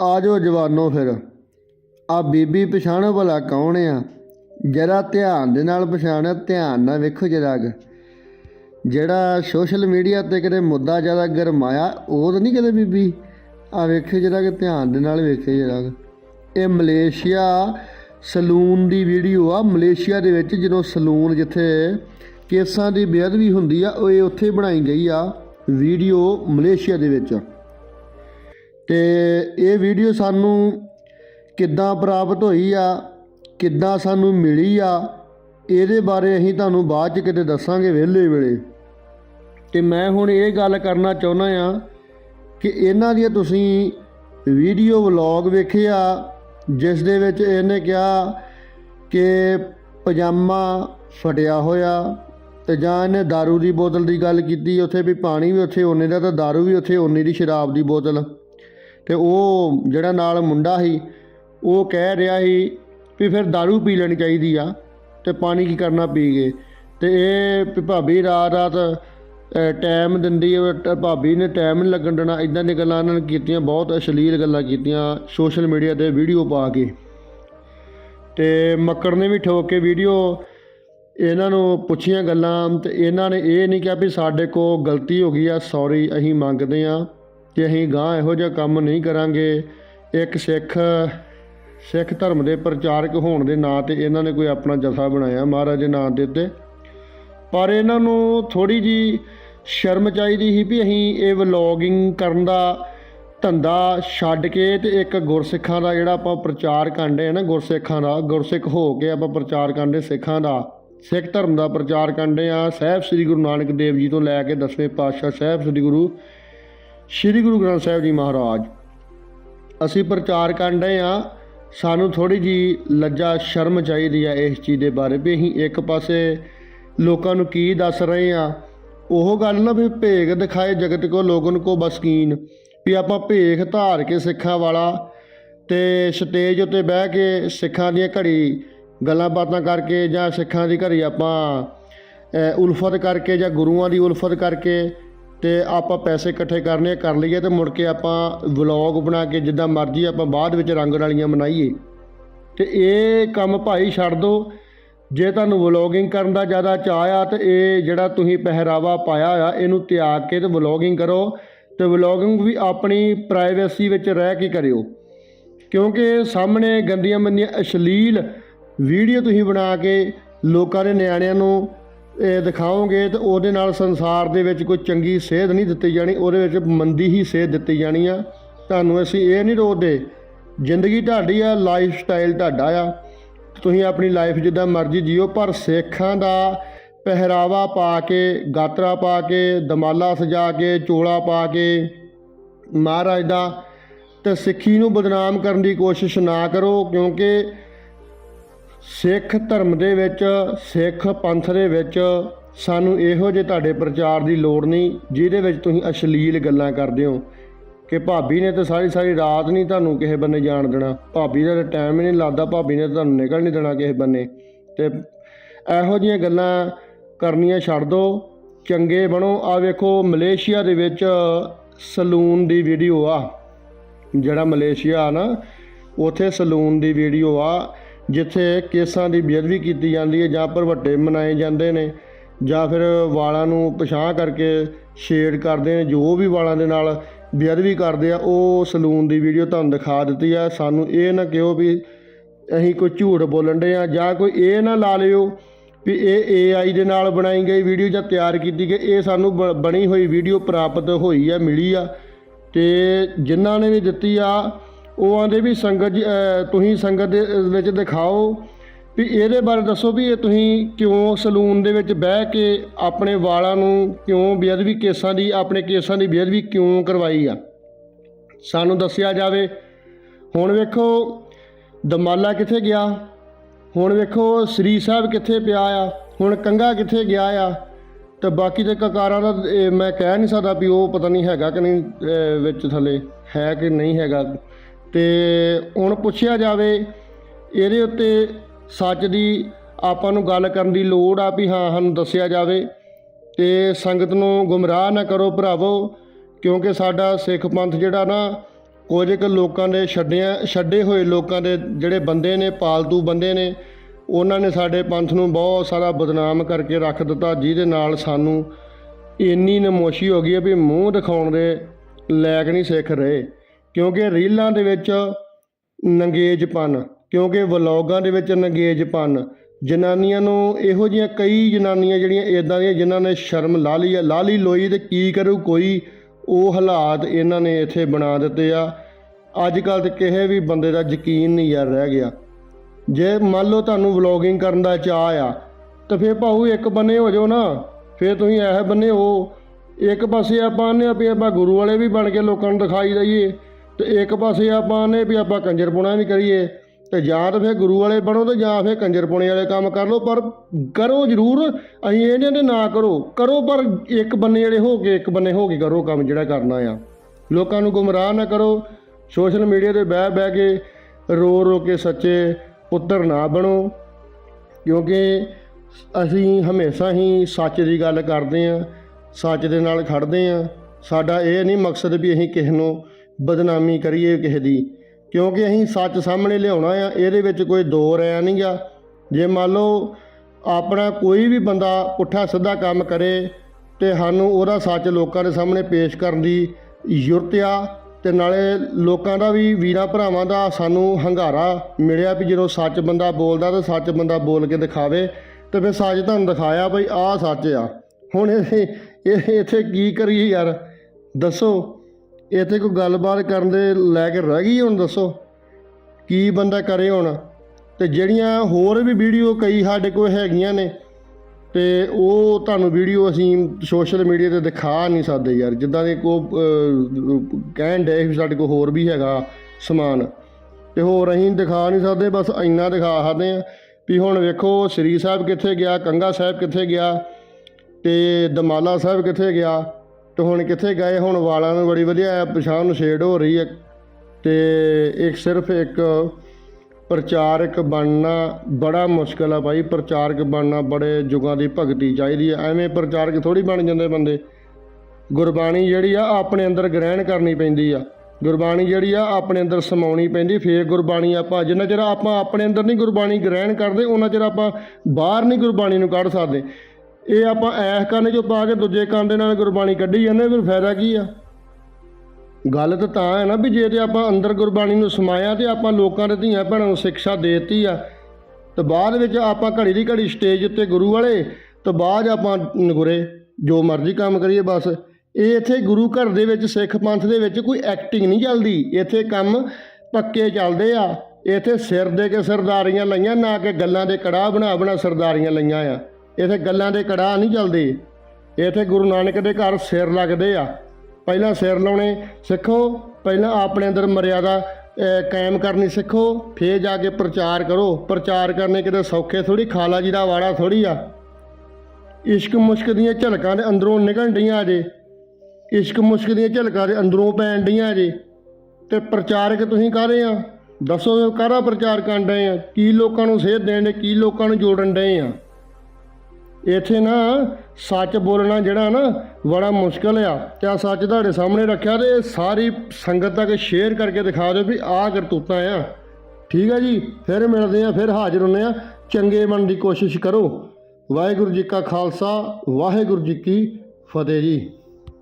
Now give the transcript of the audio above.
ਆ ਜਾਓ ਜਵਾਨੋ ਫਿਰ। ਆ ਬੀਬੀ ਪਛਾਣੋ ਭਲਾ ਕੌਣ ਆ? ਜਰਾ ਧਿਆਨ ਦੇ ਨਾਲ ਪਛਾਣਿਆ ਧਿਆਨ ਨਾਲ ਵੇਖੋ ਜਰਾ ਜਿਹੜਾ ਸੋਸ਼ਲ ਮੀਡੀਆ ਤੇ ਕਿਤੇ ਮੁੱਦਾ ਜ਼ਿਆਦਾ ਗਰਮਾਇਆ, ਉਹ ਤਾਂ ਨਹੀਂ ਕਿਤੇ ਬੀਬੀ? ਆ ਵੇਖੋ ਜਰਾ ਕਿ, ਧਿਆਨ ਦੇ ਨਾਲ ਵੇਖੋ ਜਰਾ ਇਹ ਮਲੇਸ਼ੀਆ ਸਲੂਨ ਦੀ ਵੀਡੀਓ ਆ, ਮਲੇਸ਼ੀਆ ਦੇ ਵਿੱਚ ਜਦੋਂ ਸਲੂਨ ਜਿੱਥੇ ਕੇਸਾਂ ਦੀ ਬੇਅਦਬੀ ਹੁੰਦੀ ਆ, ਉਹ ਇਹ ਉੱਥੇ ਬਣਾਈ ਗਈ ਆ ਵੀਡੀਓ ਮਲੇਸ਼ੀਆ ਦੇ ਵਿੱਚ। ਤੇ ਇਹ ਵੀਡੀਓ ਸਾਨੂੰ ਕਿੱਦਾਂ ਪ੍ਰਾਪਤ ਹੋਈ ਆ ਕਿੱਦਾਂ ਸਾਨੂੰ ਮਿਲੀ ਆ ਇਹਦੇ ਬਾਰੇ ਅਸੀਂ ਤੁਹਾਨੂੰ ਬਾਅਦ ਚ ਕਿਤੇ ਦੱਸਾਂਗੇ ਵਿਹਲੇ ਵੇਲੇ ਤੇ ਮੈਂ ਹੁਣ ਇਹ ਗੱਲ ਕਰਨਾ ਚਾਹੁੰਦਾ ਆ ਕਿ ਇਹਨਾਂ ਦੀਆਂ ਤੁਸੀਂ ਵੀਡੀਓ ਵਲੌਗ ਵੇਖਿਆ ਜਿਸ ਦੇ ਵਿੱਚ ਇਹਨੇ ਕਿਹਾ ਕਿ ਪਜਾਮਾ ਫਟਿਆ ਹੋਇਆ ਤੇ ਜਾਂ ਇਹਨੇ दारू ਦੀ ਬੋਤਲ ਦੀ ਗੱਲ ਕੀਤੀ ਉੱਥੇ ਵੀ ਪਾਣੀ ਵੀ ਉੱਥੇ ਓਨੇ ਦਾ ਤਾਂ दारू ਵੀ ਉੱਥੇ ਓਨੇ ਦੀ ਸ਼ਰਾਬ ਦੀ ਬੋਤਲ ਤੇ ਉਹ ਜਿਹੜਾ ਨਾਲ ਮੁੰਡਾ ਸੀ, ਉਹ ਕਹਿ ਰਿਹਾ ਸੀ ਵੀ ਫਿਰ दारू ਪੀ ਲੈਣੀ ਚਾਹੀਦੀ ਆ ਤੇ ਪਾਣੀ ਕੀ ਕਰਨਾ ਪੀ ਗਏ ਤੇ ਇਹ ਭਾਬੀ ਰਾਤ ਰਾਤ ਟਾਈਮ ਦਿੰਦੀ ਹੈ ਭਾਬੀ ਨੇ ਟਾਈਮ ਨਹੀਂ ਲੱਗਣ ਦੇਣਾ। ਇਦਾਂ ਦੀਆਂ ਗੱਲਾਂ ਇਹਨਾਂ ਨੇ ਕੀਤੀਆਂ, ਬਹੁਤ ਅਸ਼ਲੀਲ ਗੱਲਾਂ ਕੀਤੀਆਂ ਸੋਸ਼ਲ ਮੀਡੀਆ ਤੇ ਵੀਡੀਓ ਪਾ ਕੇ। ਤੇ ਮੱਕੜ ਨੇ ਵੀ ਠੋਕ ਕੇ ਵੀਡੀਓ ਇਹਨਾਂ ਨੂੰ ਪੁੱਛੀਆਂ ਗੱਲਾਂ, ਤੇ ਇਹਨਾਂ ਨੇ ਇਹ ਨਹੀਂ ਕਿਹਾ ਵੀ ਸਾਡੇ ਕੋਲ ਗਲਤੀ ਹੋ ਗਈ ਆ ਸੌਰੀ ਅਸੀਂ ਮੰਗਦੇ ਆ। ਕਿ ਅਸੀਂ ਗਾਂ ਇਹੋ ਜਿਹਾ ਕੰਮ ਨਹੀਂ ਕਰਾਂਗੇ। ਇੱਕ ਸਿੱਖ ਸਿੱਖ ਧਰਮ ਦੇ ਪ੍ਰਚਾਰਕ ਹੋਣ ਦੇ ਨਾਂ ਤੇ ਇਹਨਾਂ ਨੇ ਕੋਈ ਆਪਣਾ ਜਥਾ ਬਣਾਇਆ ਮਹਾਰਾਜ ਦੇ ਨਾਂ ਦੇ ਉੱਤੇ। ਪਰ ਇਹਨਾਂ ਨੂੰ ਥੋੜੀ ਜੀ ਸ਼ਰਮ ਚਾਹੀਦੀ ਸੀ ਵੀ ਅਸੀਂ ਇਹ ਵਲੌਗਿੰਗ ਕਰਨ ਦਾ ਧੰਦਾ ਛੱਡ ਕੇ ਤੇ ਇੱਕ ਗੁਰਸਿੱਖਾਂ ਦਾ ਜਿਹੜਾ ਆਪਾਂ ਪ੍ਰਚਾਰ ਕਰਦੇ ਆ ਨਾ, ਗੁਰਸਿੱਖਾਂ ਦਾ, ਗੁਰਸਿੱਖ ਹੋ ਕੇ ਆਪਾਂ ਪ੍ਰਚਾਰ ਕਰਦੇ ਸਿੱਖਾਂ ਦਾ, ਸਿੱਖ ਧਰਮ ਦਾ ਪ੍ਰਚਾਰ ਕਰਦੇ ਆ। ਸਾਹਿਬ ਸ੍ਰੀ ਗੁਰੂ ਨਾਨਕ ਦੇਵ ਜੀ ਤੋਂ ਲੈ ਕੇ ਦਸਵੇਂ ਪਾਤਸ਼ਾਹ ਸਾਹਿਬ ਸ੍ਰੀ ਗੁਰੂ ਸ੍ਰੀ ਗੁਰੂ ਗ੍ਰੰਥ ਸਾਹਿਬ ਜੀ ਮਹਾਰਾਜ, ਅਸੀਂ ਪ੍ਰਚਾਰ ਕਰਨ ਰਹੇ ਆ ਸਾਨੂੰ ਥੋੜੀ ਜੀ ਲੱਜਾ ਸ਼ਰਮ ਚਾਹੀਦੀ ਆ ਇਸ ਚੀਜ਼ ਦੇ ਬਾਰੇ ਵੀ ਅਸੀਂ ਇੱਕ ਪਾਸੇ ਲੋਕਾਂ ਨੂੰ ਕੀ ਦੱਸ ਰਹੇ ਆ ਉਹ ਗੱਲ ਨਾ ਵੀ ਭੇਗ ਦਿਖਾਏ ਜਗਤ ਕੋ, ਲੋਗਨ ਕੋ ਬਸਕੀਨ, ਵੀ ਆਪਾਂ ਭੇਖ ਧਾਰ ਕੇ ਸਿੱਖਾਂ ਵਾਲਾ ਤੇ ਸਟੇਜ ਉੱਤੇ ਬਹਿ ਕੇ ਸਿੱਖਾਂ ਦੀਆਂ ਘੜੀ ਗੱਲਾਂ ਬਾਤਾਂ ਕਰਕੇ ਜਾਂ ਸਿੱਖਾਂ ਦੀ ਘੜੀ ਆਪਾਂ ਉਲਫਤ ਕਰਕੇ ਜਾਂ ਗੁਰੂਆਂ ਦੀ ਉਲਫਤ ਕਰਕੇ ਤੇ ਆਪਾਂ ਪੈਸੇ ਇਕੱਠੇ ਕਰਨੇ ਕਰ ਲਈਏ ਤੇ ਮੁੜ ਕੇ ਆਪਾਂ ਵਲੌਗ ਬਣਾ ਕੇ ਜਿੱਦਾਂ ਮਰਜ਼ੀ ਆਪਾਂ ਬਾਅਦ ਵਿੱਚ ਰੰਗ ਰਾਲੀਆਂ ਬਣਾਈਏ ਤੇ ਇਹ ਕੰਮ ਭਾਈ ਛੱਡ ਦਿਓ ਜੇ ਤੁਹਾਨੂੰ ਵਲੌਗਿੰਗ ਕਰਨ ਦਾ ਜ਼ਿਆਦਾ ਚਾਅ ਆ ਤੇ ਇਹ ਜਿਹੜਾ ਤੁਸੀਂ ਪਹਿਰਾਵਾ ਪਾਇਆ ਹੋਇਆ ਇਹਨੂੰ ਤਿਆਗ ਕੇ ਤੇ ਵਲੌਗਿੰਗ ਕਰੋ ਤੇ ਵਲੌਗਿੰਗ ਵੀ ਆਪਣੀ ਪ੍ਰਾਈਵੇਸੀ ਵਿੱਚ ਰਹਿ ਕੇ ਕਰਿਓ। ਕਿਉਂਕਿ ਸਾਹਮਣੇ ਗੰਦੀਆਂ ਮੰਨੀਆਂ ਅਸ਼ਲੀਲ ਵੀਡੀਓ ਤੁਸੀਂ ਬਣਾ ਕੇ ਲੋਕਾਂ ਦੇ ਨਿਆਣਿਆਂ ਨੂੰ ਇਹ ਦਿਖਾਓਗੇ ਤਾਂ ਉਹਦੇ ਨਾਲ ਸੰਸਾਰ ਦੇ ਵਿੱਚ ਕੋਈ ਚੰਗੀ ਸੇਧ ਨਹੀਂ ਦਿੱਤੀ ਜਾਣੀ, ਉਹਦੇ ਵਿੱਚ ਮੰਦੀ ਹੀ ਸੇਧ ਦਿੱਤੀ ਜਾਣੀ ਆ। ਤੁਹਾਨੂੰ ਅਸੀਂ ਇਹ ਨਹੀਂ ਰੋਕਦੇ, ਜ਼ਿੰਦਗੀ ਤੁਹਾਡੀ ਆ ਲਾਈਫ ਸਟਾਈਲ ਤੁਹਾਡਾ ਆ। ਤੁਸੀਂ ਆਪਣੀ ਲਾਈਫ ਜਿੱਦਾਂ ਮਰਜ਼ੀ ਜੀਓ, ਪਰ ਸਿੱਖਾਂ ਦਾ ਪਹਿਰਾਵਾ ਪਾ ਕੇ, ਗਾਤਰਾ ਪਾ ਕੇ, ਦਮਾਲਾ ਸਜਾ ਕੇ, ਚੋਲਾ ਪਾ ਕੇ, ਮਹਾਰਾਜ ਦਾ ਤੇ ਸਿੱਖੀ ਨੂੰ ਬਦਨਾਮ ਕਰਨ ਦੀ ਕੋਸ਼ਿਸ਼ ਨਾ ਕਰੋ, ਕਿਉਂਕਿ ਸਿੱਖ ਧਰਮ ਦੇ ਵਿੱਚ, ਸਿੱਖ ਪੰਥ ਦੇ ਵਿੱਚ ਸਾਨੂੰ ਇਹੋ ਜਿਹੇ ਤੁਹਾਡੇ ਪ੍ਰਚਾਰ ਦੀ ਲੋੜ ਨਹੀਂ, ਜਿਹਦੇ ਵਿੱਚ ਤੁਸੀਂ ਅਸ਼ਲੀਲ ਗੱਲਾਂ ਕਰਦੇ ਹੋ। ਕਿ ਭਾਬੀ ਨੇ ਤਾਂ ਸਾਰੀ ਸਾਰੀ ਰਾਤ ਨਹੀਂ ਤੁਹਾਨੂੰ ਕਿਸੇ ਬੰਨੇ ਜਾਣ ਦੇਣਾ। ਭਾਬੀ ਦਾ ਟਾਈਮ ਹੀ ਨਹੀਂ ਲੱਗਦਾ, ਭਾਬੀ ਨੇ ਤਾਂ ਤੁਹਾਨੂੰ ਨਿਕਲ ਨਹੀਂ ਦੇਣਾ ਕਿਸੇ ਬੰਨੇ। ਤੇ ਇਹੋ ਜਿਹੀਆਂ ਗੱਲਾਂ ਕਰਨੀਆਂ ਛੱਡ ਦਿਓ ਚੰਗੇ ਬਣੋ। ਆ ਵੇਖੋ, ਮਲੇਸ਼ੀਆ ਦੇ ਵਿੱਚ ਸਲੂਨ ਦੀ ਵੀਡੀਓ ਆ। ਜਿਹੜਾ ਮਲੇਸ਼ੀਆ ਆ ਨਾ, ਉਥੇ ਸਲੂਨ ਦੀ ਵੀਡੀਓ ਆ। ਜਿੱਥੇ ਕੇਸਾਂ ਦੀ ਬੇਅਦਬੀ ਕੀਤੀ ਜਾਂਦੀ ਹੈ ਜਾਂ ਭਰਵੱਟੇ ਮਨਾਏ ਜਾਂਦੇ ਨੇ ਜਾਂ ਫਿਰ ਵਾਲਾਂ ਨੂੰ ਪਛਾਹ ਕਰਕੇ ਸ਼ੇਡ ਕਰਦੇ ਨੇ, ਜੋ ਵੀ ਵਾਲਾਂ ਦੇ ਨਾਲ ਬੇਅਦਬੀ ਕਰਦੇ ਆ, ਉਹ ਸਲੂਨ ਦੀ ਵੀਡੀਓ ਤੁਹਾਨੂੰ ਦਿਖਾ ਦਿੱਤੀ ਆ। ਸਾਨੂੰ ਇਹ ਨਾ ਕਿਹੋ ਵੀ ਅਸੀਂ ਕੋਈ ਝੂਠ ਬੋਲਣ ਦੇ ਆ ਜਾਂ ਕੋਈ ਇਹ ਨਾ ਲਾ ਲਿਓ ਵੀ ਇਹ AI ਦੇ ਨਾਲ ਬਣਾਈ ਗਈ ਵੀਡੀਓ ਜਾਂ ਤਿਆਰ ਕੀਤੀ ਗਈ, ਇਹ ਸਾਨੂੰ ਬ- ਬਣੀ ਹੋਈ ਵੀਡੀਓ ਪ੍ਰਾਪਤ ਹੋਈ ਆ, ਮਿਲੀ ਆ। ਤੇ ਜਿਨ੍ਹਾਂ ਨੇ ਵੀ ਦਿੱਤੀ ਆ ਉਹ ਆਂਦੇ ਵੀ ਸੰਗਤ ਜੀ, ਤੁਸੀਂ ਸੰਗਤ ਦੇ ਵਿੱਚ ਦਿਖਾਓ ਵੀ ਇਹਦੇ ਬਾਰੇ ਦੱਸੋ ਵੀ ਇਹ ਤੁਸੀਂ ਕਿਉਂ ਸਲੂਨ ਦੇ ਵਿੱਚ ਬਹਿ ਕੇ ਆਪਣੇ ਵਾਲਾਂ ਨੂੰ ਕਿਉਂ ਬੇਅਦਬੀ ਕੇਸਾਂ ਦੀ ਆਪਣੇ ਕੇਸਾਂ ਦੀ ਬੇਅਦਬੀ ਕਿਉਂ ਕਰਵਾਈ ਆ? ਸਾਨੂੰ ਦੱਸਿਆ ਜਾਵੇ। ਹੁਣ ਵੇਖੋ ਦਮਾਲਾ ਕਿੱਥੇ ਗਿਆ? ਹੁਣ ਵੇਖੋ ਸ੍ਰੀ ਸਾਹਿਬ ਕਿੱਥੇ ਪਿਆ ਆ? ਹੁਣ ਕੰਗਾ ਕਿੱਥੇ ਗਿਆ ਆ? ਤੇ ਬਾਕੀ ਦੇ ਕਕਾਰਾਂ ਦਾ ਮੈਂ ਕਹਿ ਨਹੀਂ ਸਕਦਾ ਵੀ ਉਹ ਪਤਾ ਨਹੀਂ ਹੈਗਾ ਕਿ ਨਹੀਂ ਵਿੱਚ ਥੱਲੇ ਹੈ ਕਿ ਨਹੀਂ ਹੈਗਾ। ਤੇ ਹੁਣ ਪੁੱਛਿਆ ਜਾਵੇ, ਇਹਦੇ ਉੱਤੇ ਸੱਚ ਦੀ ਆਪਾਂ ਨੂੰ ਗੱਲ ਕਰਨ ਦੀ ਲੋੜ ਆ ਵੀ ਹਾਂ, ਸਾਨੂੰ ਦੱਸਿਆ ਜਾਵੇ ਤੇ ਸੰਗਤ ਨੂੰ ਗੁੰਮਰਾਹ ਨਾ ਕਰੋ ਭਰਾਵੋ, ਕਿਉਂਕਿ ਸਾਡਾ ਸਿੱਖ ਪੰਥ ਜਿਹੜਾ ਨਾ, ਕੁਝ ਕੁ ਲੋਕਾਂ ਦੇ ਛੱਡਿਆ, ਛੱਡੇ ਹੋਏ ਲੋਕਾਂ ਦੇ ਜਿਹੜੇ ਬੰਦੇ ਨੇ, ਪਾਲਤੂ ਬੰਦੇ ਨੇ, ਉਹਨਾਂ ਨੇ ਸਾਡੇ ਪੰਥ ਨੂੰ ਬਹੁਤ ਸਾਰਾ ਬਦਨਾਮ ਕਰਕੇ ਰੱਖ ਦਿੱਤਾ, ਜਿਹਦੇ ਨਾਲ ਸਾਨੂੰ ਇੰਨੀ ਨਮੋਸ਼ੀ ਹੋ ਗਈ ਹੈ ਵੀ ਮੂੰਹ ਦਿਖਾਉਣ ਦੇ ਲਾਇਕ ਨਹੀਂ ਸਿੱਖ ਰਹੇ। ਕਿਉਂਕਿ ਰੀਲਾਂ ਦੇ ਵਿੱਚ ਨੰਗੇਜਪਨ, ਕਿਉਂਕਿ ਵਲੌਗਾਂ ਦੇ ਵਿੱਚ ਨੰਗੇਜਪਨ। ਜਨਾਨੀਆਂ ਨੂੰ ਇਹੋ ਜਿਹੀਆਂ ਕਈ ਜਨਾਨੀਆਂ ਜਿਹੜੀਆਂ ਇਦਾਂ ਦੀਆਂ ਜਿਨ੍ਹਾਂ ਨੇ ਸ਼ਰਮ ਲਾ ਲਈ ਆ, ਲਾ ਲਈ ਲੋਈ ਤੇ ਕੀ ਕਰੂ ਕੋਈ? ਉਹ ਹਾਲਾਤ ਇਹਨਾਂ ਨੇ ਇੱਥੇ ਬਣਾ ਦਿੱਤੇ ਆ। ਅੱਜ ਕੱਲ੍ਹ ਤੇ ਕਿਸੇ ਵੀ ਬੰਦੇ ਦਾ ਯਕੀਨ ਨਹੀਂ ਯਾਰ ਰਹਿ ਗਿਆ। ਜੇ ਮੰਨ ਲਓ ਤੁਹਾਨੂੰ ਵਲੌਗਿੰਗ ਕਰਨ ਦਾ ਚਾਹ ਆ, ਤਾਂ ਫੇਰ ਭਾਊ ਇੱਕ ਬੰਨੇ ਹੋ ਜਾਓ ਨਾ, ਫੇਰ ਤੁਸੀਂ ਇਹ ਬੰਨੇ ਹੋ। ਇੱਕ ਪਾਸੇ ਆਪਾਂ ਆਨੇ ਵੀ ਆਪਾਂ ਗੁਰੂ ਵਾਲੇ ਵੀ ਬਣ ਕੇ ਲੋਕਾਂ ਨੂੰ ਦਿਖਾਈ ਦਈਏ। ਤੇ ਇੱਕ ਪਾਸੇ ਆਪਾਂ ਆਨੇ ਵੀ ਆਪਾਂ ਕੰਜਰਪੁਣਾ ਵੀ ਕਰੀਏ, ਤੇ ਜਾਂ ਤਾਂ ਫੇਰ ਗੁਰੂ ਵਾਲੇ ਬਣੋ ਤੇ ਜਾਂ ਫੇਰ ਕੰਜਰਪੁਣੇ ਵਾਲੇ ਕੰਮ ਕਰ ਲਓ, ਪਰ ਕਰੋ ਜ਼ਰੂਰ, ਅਸੀਂ ਇਹ ਨਹੀਂ ਨਾ ਕਰੋ ਕਰੋ ਪਰ ਇੱਕ ਬੰਨੇ ਜਿਹੜੇ ਹੋ ਕੇ, ਇੱਕ ਬੰਨੇ ਹੋ ਕੇ ਕਰੋ ਕੰਮ ਜਿਹੜਾ ਕਰਨਾ ਆ। ਲੋਕਾਂ ਨੂੰ ਗੁੰਮਰਾਹ ਨਾ ਕਰੋ, ਸੋਸ਼ਲ ਮੀਡੀਆ ਤੇ ਬਹਿ ਬਹਿ ਕੇ ਰੋ ਰੋ ਕੇ ਸੱਚੇ ਪੁੱਤਰ ਨਾ ਬਣੋ, ਕਿਉਂਕਿ ਅਸੀਂ ਹਮੇਸ਼ਾ ਹੀ ਸੱਚ ਦੀ ਗੱਲ ਕਰਦੇ ਆਂ, ਸੱਚ ਦੇ ਨਾਲ ਖੜਦੇ ਆਂ। ਸਾਡਾ ਇਹ ਨਹੀਂ ਮਕਸਦ ਵੀ ਅਸੀਂ ਕਿਸੇ ਨੂੰ ਬਦਨਾਮੀ ਕਰੀਏ ਕਿਸੇ ਦੀ। ਕਿਉਂਕਿ ਅਸੀਂ ਸੱਚ ਸਾਹਮਣੇ ਲਿਆਉਣਾ ਆ, ਇਹਦੇ ਵਿੱਚ ਕੋਈ ਦੋ ਰਿਆ ਨਹੀਂ ਗਾ ਜੇ ਮੰਨ ਲਓ ਆਪਣਾ ਕੋਈ ਵੀ ਬੰਦਾ ਪੁੱਠਾ ਸਿੱਧਾ ਕੰਮ ਕਰੇ ਤੇ ਸਾਨੂੰ ਉਹਦਾ ਸੱਚ ਲੋਕਾਂ ਦੇ ਸਾਹਮਣੇ ਪੇਸ਼ ਕਰਨ ਦੀ ਜ਼ਰੂਰਤ ਆ, ਤੇ ਨਾਲੇ ਲੋਕਾਂ ਦਾ ਵੀ, ਵੀਰਾਂ ਭਰਾਵਾਂ ਦਾ ਸਾਨੂੰ ਹੰਗਾਰਾ ਮਿਲਿਆ ਵੀ ਜਦੋਂ ਸੱਚ ਬੰਦਾ ਬੋਲਦਾ ਤਾਂ ਸੱਚ ਬੰਦਾ ਬੋਲ ਕੇ ਦਿਖਾਵੇ, ਤੇ ਫਿਰ ਸੱਚ ਤੁਹਾਨੂੰ ਦਿਖਾਇਆ ਬਈ ਆਹ ਸੱਚ ਆ। ਹੁਣ ਇਹ ਇਹ ਇੱਥੇ ਕੀ ਕਰੀਏ ਯਾਰ? ਦੱਸੋ। ਇੱਥੇ ਕੋਈ ਗੱਲਬਾਤ ਕਰਨ ਦੇ ਲੈ ਕੇ ਰਹਿ ਗਈ ਹੁਣ ਦੱਸੋ? ਕੀ ਬੰਦਾ ਕਰੇ ਹੁਣ? ਤੇ ਜਿਹੜੀਆਂ ਹੋਰ ਵੀ ਵੀਡੀਓ ਕਈ ਸਾਡੇ ਕੋਲ ਹੈਗੀਆਂ ਨੇ, ਤੇ ਉਹ ਤੁਹਾਨੂੰ ਵੀਡੀਓ ਅਸੀਂ ਸੋਸ਼ਲ ਮੀਡੀਆ ਤੇ ਦਿਖਾ ਨਹੀਂ ਸਕਦੇ ਯਾਰ। ਜਿੱਦਾਂ ਦੇ ਕੋ ਕਹਿਣ ਦੇ ਵੀ ਸਾਡੇ ਕੋਲ ਹੋਰ ਵੀ ਹੈਗਾ ਸਮਾਨ। ਤੇ ਹੋਰ ਅਸੀਂ ਦਿਖਾ ਨਹੀਂ ਸਕਦੇ, ਬਸ ਇੰਨਾ ਦਿਖਾ ਸਕਦੇ ਆ ਵੀ ਹੁਣ ਵੇਖੋ, ਸ੍ਰੀ ਸਾਹਿਬ ਕਿੱਥੇ ਗਿਆ, ਕੰਗਾ ਸਾਹਿਬ ਕਿੱਥੇ ਗਿਆ, ਤੇ ਦਮਾਲਾ ਸਾਹਿਬ ਕਿੱਥੇ ਗਿਆ ਤੇ ਹੁਣ ਕਿੱਥੇ ਗਏ? ਹੁਣ ਵਾਲਾਂ ਨੂੰ ਬੜੀ ਵਧੀਆ ਪਛਾਣ ਨੂੰ ਸ਼ੇਡ ਹੋ ਰਹੀ ਹੈ ਤੇ ਇੱਕ ਸਿਰਫ ਇੱਕ ਪ੍ਰਚਾਰਕ ਬਣਨਾ ਬੜਾ ਮੁਸ਼ਕਲ ਆ ਭਾਈ। ਪ੍ਰਚਾਰਕ ਬਣਨਾ ਬੜੇ ਯੁਗਾਂ ਦੀ ਭਗਤੀ ਚਾਹੀਦੀ ਆ। ਐਵੇਂ ਪ੍ਰਚਾਰਕ ਥੋੜੀ ਬਣ ਜਾਂਦੇ ਬੰਦੇ। ਗੁਰਬਾਣੀ ਜਿਹੜੀ ਆ, ਆਪਣੇ ਅੰਦਰ ਗ੍ਰਹਿਣ ਕਰਨੀ ਪੈਂਦੀ ਆ। ਗੁਰਬਾਣੀ ਜਿਹੜੀ ਆ, ਆਪਣੇ ਅੰਦਰ ਸਮਾਉਣੀ ਪੈਂਦੀ। ਫੇਰ ਗੁਰਬਾਣੀ ਆਪਾਂ, ਜਿੰਨਾ ਚਿਰ ਆਪਾਂ ਆਪਣੇ ਅੰਦਰ ਨਹੀਂ ਗੁਰਬਾਣੀ ਗ੍ਰਹਿਣ ਕਰਦੇ ਉਹਨਾਂ ਚਿਰ ਆਪਾਂ ਬਾਹਰ ਨਹੀਂ ਗੁਰਬਾਣੀ ਨੂੰ ਕੱਢ ਸਕਦੇ। ਇਹ ਆਪਾਂ ਐਸ ਕੰਨ ਚੋਂ ਪਾ ਕੇ ਦੂਜੇ ਕੰਨ ਦੇ ਨਾਲ ਗੁਰਬਾਣੀ ਕੱਢੀ ਜਾਂਦੇ, ਫਿਰ ਫਾਇਦਾ ਕੀ ਆ? ਗੱਲ ਤਾਂ ਤਾਂ ਹੈ ਨਾ ਵੀ ਜੇ ਤੇ ਆਪਾਂ ਅੰਦਰ ਗੁਰਬਾਣੀ ਨੂੰ ਸਮਾਇਆ ਤੇ ਆਪਾਂ ਲੋਕਾਂ ਦੇ ਧੀਆਂ ਭੈਣਾਂ ਨੂੰ ਸਿੱਖਿਆ ਦੇਤੀ ਆ, ਤੇ ਬਾਅਦ ਵਿੱਚ ਆਪਾਂ ਘੜੀ ਦੀ ਘੜੀ ਸਟੇਜ ਉੱਤੇ ਗੁਰੂ ਵਾਲੇ, ਤੇ ਬਾਅਦ ਆਪਾਂ ਨਗੁਰੇ, ਜੋ ਮਰਜ਼ੀ ਕੰਮ ਕਰੀਏ ਬਸ। ਇਹ ਇੱਥੇ ਗੁਰੂ ਘਰ ਦੇ ਵਿੱਚ, ਸਿੱਖ ਪੰਥ ਦੇ ਵਿੱਚ ਕੋਈ ਐਕਟਿੰਗ ਨਹੀਂ ਚੱਲਦੀ। ਇੱਥੇ ਕੰਮ ਪੱਕੇ ਚੱਲਦੇ ਆ। ਇੱਥੇ ਸਿਰ ਦੇ ਕੇ ਸਰਦਾਰੀਆਂ ਲਈਆਂ, ਨਾ ਕਿ ਗੱਲਾਂ ਦੇ ਕੜਾਹ ਬਣਾ ਬਣਾ ਸਰਦਾਰੀਆਂ ਲਈਆਂ ਆ। ਇੱਥੇ ਗੱਲਾਂ ਦੇ ਕੜਾਹ ਨਹੀਂ ਚੱਲਦੇ। ਇੱਥੇ ਗੁਰੂ ਨਾਨਕ ਦੇ ਘਰ ਸਿਰ ਲੱਗਦੇ ਆ। ਪਹਿਲਾਂ ਸਿਰ ਲਾਉਣੇ ਸਿੱਖੋ, ਪਹਿਲਾਂ ਆਪਣੇ ਅੰਦਰ ਮਰਿਆਦਾ ਕਾਇਮ ਕਰਨੀ ਸਿੱਖੋ, ਫੇਰ ਜਾ ਕੇ ਪ੍ਰਚਾਰ ਕਰੋ। ਪ੍ਰਚਾਰ ਕਰਨੇ ਕਿਤੇ ਸੌਖੇ ਥੋੜੀ ਖਾਲਾ ਜੀ ਦਾ ਵਾੜਾ ਥੋੜੀ ਆ। ਇਸ਼ਕ ਮੁਸ਼ਕ ਦੀਆਂ ਝਲਕਾਂ ਦੇ ਅੰਦਰੋਂ ਨਿਕਲਣ ਡੀਆਂ ਜੇ। ਇਸ਼ਕ ਮੁਸ਼ਕ ਦੀਆਂ ਝਲਕਾਂ ਦੇ ਅੰਦਰੋਂ ਪੈਣ ਡੀਆਂ ਜੇ। ਤੇ ਪ੍ਰਚਾਰਕ ਤੁਸੀਂ ਕਰ ਰਹੇ ਆ? ਦੱਸੋ ਕਾਹਦਾ ਪ੍ਰਚਾਰ ਕਰਨ ਡਏ ਆ? ਕੀ ਲੋਕਾਂ ਨੂੰ ਸੇਧ ਦੇਣ ਦੇ ਕੀ ਲੋਕਾਂ ਨੂੰ ਜੋੜਨ ਡਏ ਆ? ਇੱਥੇ ਨਾ ਸੱਚ ਬੋਲਣਾ ਜਿਹੜਾ ਨਾ ਬੜਾ ਮੁਸ਼ਕਲ ਆ ਤੇ ਆਹ ਸੱਚ ਤੁਹਾਡੇ ਸਾਹਮਣੇ ਰੱਖਿਆ ਤੇ ਇਹ ਸਾਰੀ ਸੰਗਤ ਤੱਕ ਸ਼ੇਅਰ ਕਰਕੇ ਦਿਖਾ ਦਿਓ ਵੀ ਆਹ ਕਰਤੂਤਾਂ ਆ। ਠੀਕ ਆ ਜੀ? ਫਿਰ ਮਿਲਦੇ ਆ, ਫਿਰ ਹਾਜ਼ਰ ਹੁੰਦੇ ਆ। ਚੰਗੇ ਬਣਨ ਦੀ ਕੋਸ਼ਿਸ਼ ਕਰੋ। ਵਾਹਿਗੁਰੂ ਜੀ ਕਾ ਖਾਲਸਾ, ਵਾਹਿਗੁਰੂ ਜੀ ਕੀ ਫਤਿਹ ਜੀ।